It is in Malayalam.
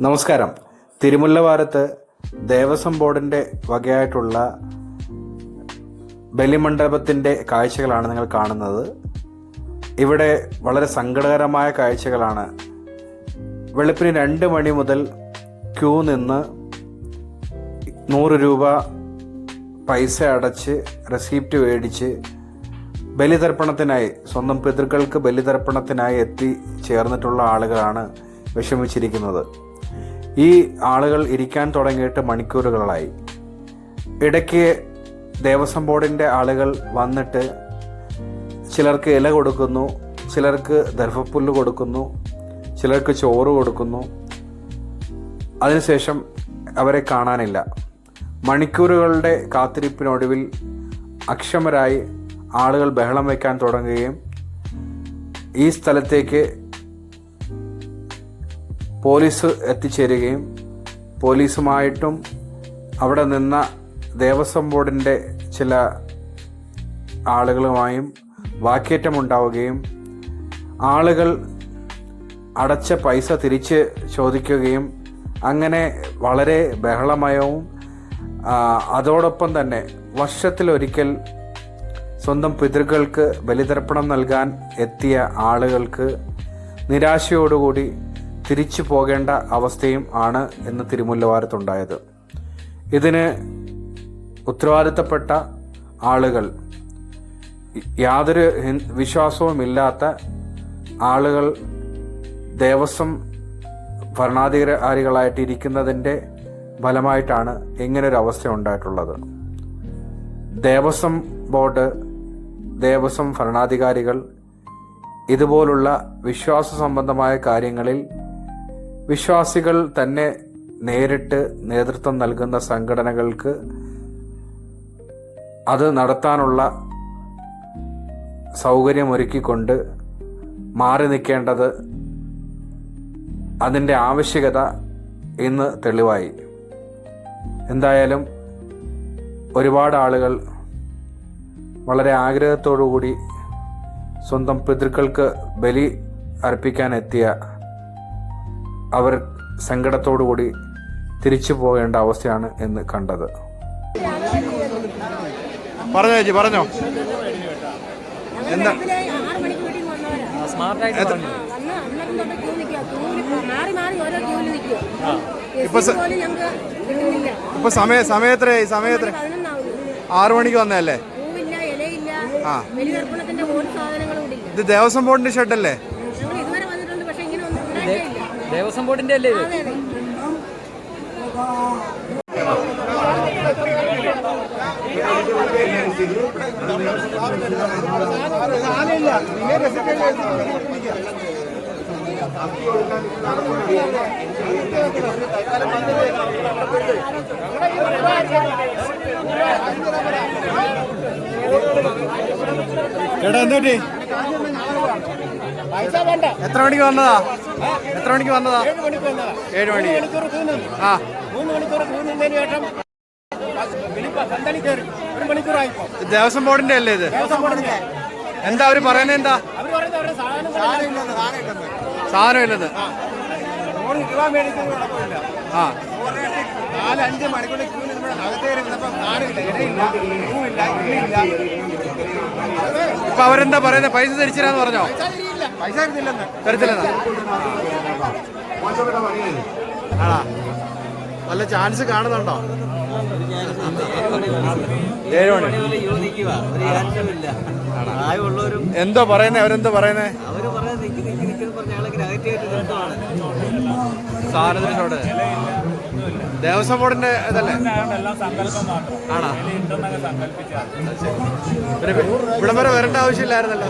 നമസ്കാരം. തിരുമുല്ലവാരത്ത് ദേവസ്വം ബോർഡിന്റെ വകയായിട്ടുള്ള ബലിമണ്ഡപത്തിന്റെ കാഴ്ചകളാണ് നിങ്ങൾ കാണുന്നത്. ഇവിടെ വളരെ സങ്കടകരമായ കാഴ്ചകളാണ്. വെളുപ്പിന് രണ്ട് മണി മുതൽ ക്യൂ നിന്ന് നൂറ് രൂപ പൈസ അടച്ച് റെസിപ്റ്റ് മേടിച്ച് ബലിതർപ്പണത്തിനായി സ്വന്തം പിതൃക്കൾക്ക് ബലിതർപ്പണത്തിനായി എത്തി ചേർന്നിട്ടുള്ള ആളുകളാണ് വിഷമിച്ചിരിക്കുന്നത്. ഈ ആളുകൾ ഇരിക്കാൻ തുടങ്ങിയിട്ട് മണിക്കൂറുകളായി. ഇടയ്ക്ക് ദേവസ്വം ബോർഡിന്റെ ആളുകൾ വന്നിട്ട് ചിലർക്ക് ഇല കൊടുക്കുന്നു ചിലർക്ക് ദർഭപ്പുല്ല് കൊടുക്കുന്നു ചിലർക്ക് ചോറ് കൊടുക്കുന്നു. അതിനുശേഷം അവരെ കാണാനില്ല. മണിക്കൂറുകളുടെ കാത്തിരിപ്പിനൊടുവിൽ അക്ഷമരായി ആളുകൾ ബഹളം വയ്ക്കാൻ തുടങ്ങുകയും ഈ സ്ഥലത്തേക്ക് പോലീസ് എത്തിച്ചേരുകയും പോലീസുമായിട്ടും അവിടെ നിന്ന ദേവസ്വം ബോർഡിന്റെ ചില ആളുകളുമായും വാക്കേറ്റമുണ്ടാവുകയും ആളുകൾ അടച്ച പൈസ തിരിച്ച് ചോദിക്കുകയും അങ്ങനെ വളരെ ബഹളമയവും അതോടൊപ്പം തന്നെ വർഷത്തിലൊരിക്കൽ സ്വന്തം പിതൃകൾക്ക് ബലിതർപ്പണം നൽകാൻ എത്തിയ ആളുകൾക്ക് നിരാശയോടുകൂടി തിരിച്ചു പോകേണ്ട അവസ്ഥയും ആണ് എന്ന് തിരുമുല്ലവാരത്തുണ്ടായത്. ഇതിന് ഉത്തരവാദിത്തപ്പെട്ട ആളുകൾ യാതൊരു വിശ്വാസവും വിശ്വാസവുമില്ലാത്ത ആളുകൾ ദേവസ്വം ഭരണാധികാരികളായിട്ട് ഇരിക്കുന്നതിന്റെ ഫലമായിട്ടാണ് ഇങ്ങനൊരു അവസ്ഥ ഉണ്ടായിട്ടുള്ളത് ദേവസ്വം ബോർഡ് ദേവസ്വം ഭരണാധികാരികൾ ഇതുപോലുള്ള വിശ്വാസ സംബന്ധമായ കാര്യങ്ങളിൽ വിശ്വാസികൾ തന്നെ നേരിട്ട് നേതൃത്വം നൽകുന്ന സംഘടനകൾക്ക് അത് നടത്താനുള്ള സൗകര്യമൊരുക്കിക്കൊണ്ട് മാറി നിൽക്കേണ്ടത് അതിന്റെ ആവശ്യകത ഇന്ന് തെളിവായി. എന്തായാലും ഒരുപാട് ആളുകൾ വളരെ ആഗ്രഹത്തോടു കൂടി സ്വന്തം പിതൃക്കൾക്ക് ബലി അർപ്പിക്കാൻ എത്തിയ അവർ സങ്കടത്തോടുകൂടി തിരിച്ചു പോകേണ്ട അവസ്ഥയാണ് എന്ന് കണ്ടത്. പറഞ്ഞോ ചേച്ചി പറഞ്ഞോ. എന്താ. ഇപ്പൊ സമയം സമയത്രേ സമയത്ര. ആറു മണിക്ക് വന്നതല്ലേ? ആ. ബലിതർപ്പണത്തിന്റെ സാധനങ്ങളും ഇല്ല. ഇത് ദേവസ്വം ബോർഡിന്റെ ഷെഡല്ലേ? ഇതുവരെ വന്നിട്ടുണ്ട് പക്ഷെ ഇങ്ങനെ ഒന്നും. ദേവസ്വം ബോർഡിന്റെ അല്ലേ ഇത്? അതെ, അതെ. ചേട്ടാ എത്ര മണിക്ക് വന്നതാ? എത്ര മണിക്ക് വന്നതാ? ഏഴ് മണി. ആ. മൂന്ന് മണിക്കൂർ മൂന്നിന് ശേഷം പന്തളി കയറി. ഒരു മണിക്കൂറായിപ്പോ ഇത് ദേവസ്വം ബോർഡിന്റെ അല്ലേ ഇത്? എന്താ അവർ പറയുന്നത് എന്താ? സാധനം ഇല്ലത് ഇല്ലെന്ന് നൂറ് രൂപ മേടിക്കുന്നത് കുഴപ്പമില്ല ആ. നാലഞ്ച് അഞ്ച് മണിക്കൂർ ക്യൂ നിന്നപ്പോൾ അകത്ത് കയറിയിരുന്നപ്പോൾ സാധനമില്ല ഇടയില്ല പൂവില്ല ഇല്ല. ഇപ്പൊ അവരെന്താ പറയുന്നത് പൈസ തിരിച്ചിരാന്ന് പറഞ്ഞോ? പൈസ തരുന്നില്ലെന്ന് തരത്തില്ലെന്നാ. നല്ല ചാൻസ് കാണുന്നുണ്ടോ? ഏഴ് മണി. എന്തോ പറയുന്നേ അവരെന്തോ പറയുന്നേ? അവർ ദേവസ്വം ബോർഡിന്റെ ഇതല്ലേ? ആണോ? ഇവിടം വരെ വരേണ്ട ആവശ്യമില്ലായിരുന്നല്ലോ.